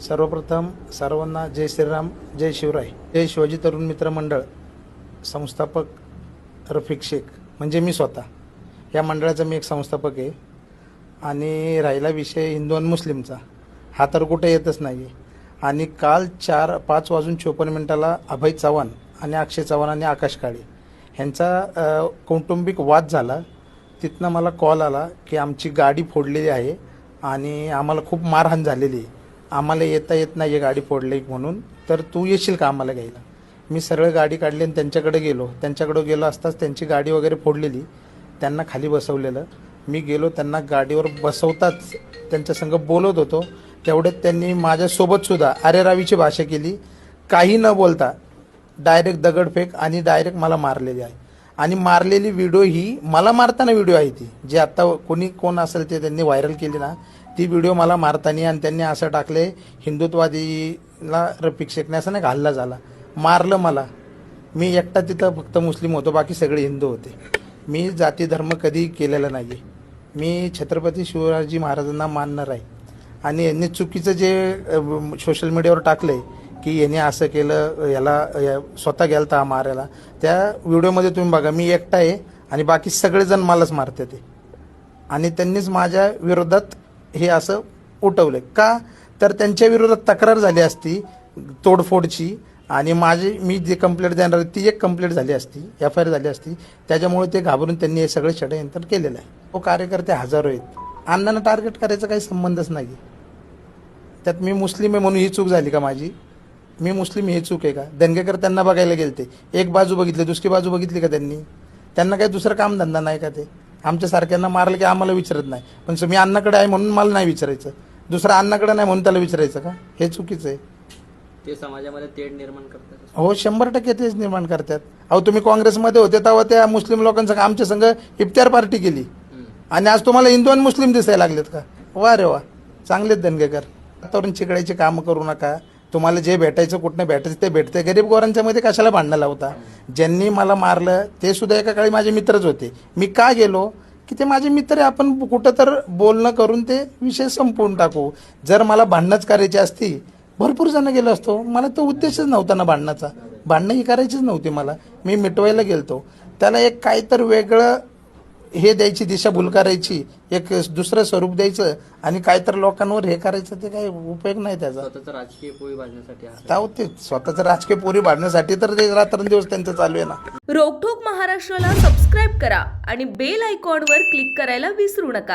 सर्वप्रथम सर्वांना जय श्रीराम जय शिवराय जय शिवाजी तरुण मित्र मंडळ संस्थापक रफिक शेख म्हणजे मी स्वतः. या मंडळाचा मी एक संस्थापक आहे. आणि राहिला विषय हिंदू आणि मुस्लिमचा. हा तर कुठे येतच नाही आहे आणि काल चार पाच वाजून चोपन्न मिनिटाला अभय चव्हाण आणि अक्षय चव्हाण आणि आकाश काळे ह्यांचा कौटुंबिक वाद झाला. तिथनं मला कॉल आला की आमची गाडी फोडलेली आहे आणि आम्हाला खूप मारहाण झालेली आहे. आम्हाला येता येत नाही आहे गाडी फोडली म्हणून. तर तू येशील का आम्हाला घ्यायला? मी सरळ गाडी काढली आणि त्यांच्याकडे गेलो. त्यांच्याकडे गेलो असताच त्यांची गाडी वगैरे फोडलेली. त्यांना खाली बसवलेलं. मी गेलो त्यांना गाडीवर बसवताच त्यांच्या संग बोलत होतो. तेवढ्यात त्यांनी माझ्यासोबतसुद्धा अरे रावीची भाषा केली. काही न बोलता डायरेक्ट दगडफेक आणि डायरेक्ट मला मारलेली आहे. आणि मारलेली व्हिडिओ ही मला मारताना व्हिडिओ आहे ती. जे आता कोणी कोण असेल ते त्यांनी व्हायरल केली ना ती व्हिडिओ मला मारताना आणि त्यांनी असं टाकले हिंदुत्वादीला रफिक शेखने असं नाही का हल्ला झाला. मारलं मला. मी एकटा तिथं फक्त मुस्लिम होतो बाकी सगळे हिंदू होते. मी जाती धर्म कधी केलेला नाही आहे मी छत्रपती शिवाजी महाराजांना मानणार आहे. आणि यांनी चुकीचं जे सोशल मीडियावर टाकलं आहे की याने असं केलं याला या- स्वतः गेलता मारायला. त्या व्हिडिओमध्ये तुम्ही बघा मी एकटा आहे आणि बाकी सगळेजण मलाच मारते ते. आणि त्यांनीच माझ्या विरोधात हे असं उठवलं का? तर त्यांच्या विरोधात तक्रार झाली असती तोडफोडची आणि माझी मी जे कंप्लेंट देणार ती एक कंप्लेंट झाली असती एफ आय आर झाली असती. त्याच्यामुळे ते घाबरून त्यांनी हे सगळं षडयंत्र केलेलं आहे. तो कार्यकर्ते हजारो आहेत. अण्णांना टार्गेट करायचा काही संबंधच नाही. त्यात मी मुस्लिम आहे म्हणून ही चूक झाली का माझी? मी मुस्लिम ही चूक आहे का? दंगेकर त्यांना बघायला गेलते. एक बाजू बघितली दुसरी बाजू बघितली का त्यांनी? त्यांना काही दुसरं काम धंदा नाही का ते? आमच्या सारख्यांना मारलं की आम्हाला विचारत नाही. पण मी अण्णाकडे आहे म्हणून मला नाही विचारायचं. दुसरा अण्णाकडे नाही म्हणून त्याला विचारायचं का? हे चुकीचं आहे. ते समाजामध्ये तेढ निर्माण करतात. हो शंभर टक्के तेच निर्माण करतात. अहो तुम्ही काँग्रेसमध्ये होते तेव्हा त्या मुस्लिम लोकांसंग आमच्या संघ इफ्तार पार्टी केली. आणि आज तुम्हाला हिंदू आणि मुस्लिम दिसायला लागलेत का? वा रे वा. चांगलेच दणगेकर तरुण चिकडायची कामं करू नका. तुम्हाला जे भेटायचं कुठनं भेटायचं ते भेटते गरीब गोरांच्यामध्ये कशाला भांडणं लावता? ज्यांनी मला मारलं ते सुद्धा एका काळी माझे मित्रच होते. मी का गेलो? की ते माझे मित्र आपण कुठं तर बोलणं करून ते विषय संपवून टाकू. जर मला भांडणंच करायची असती भरपूर जण गेलो असतो. मला तो उद्देशच नव्हता ना भांडणाचा. भांडणं ही करायचीच नव्हती मला. मी मिटवायला गेलतो. त्याला एक काहीतर वेगळं हे द्यायची दिशाभूल करायची एक दुसरं स्वरूप द्यायचं आणि काहीतर लोकांवर हे करायचं ते काही उपयोग नाही त्याचा. स्वतःचा राजकीय पोळी भाजण्यासाठी हा ताव ते स्वतःचं राजकीय पोरी भाडण्यासाठी तर ते रात्रंदिवस त्यांचं चालू आहे ना. रोकठोक महाराष्ट्राला सबस्क्राईब करा आणि बेल आयकॉनवर क्लिक करायला विसरू नका.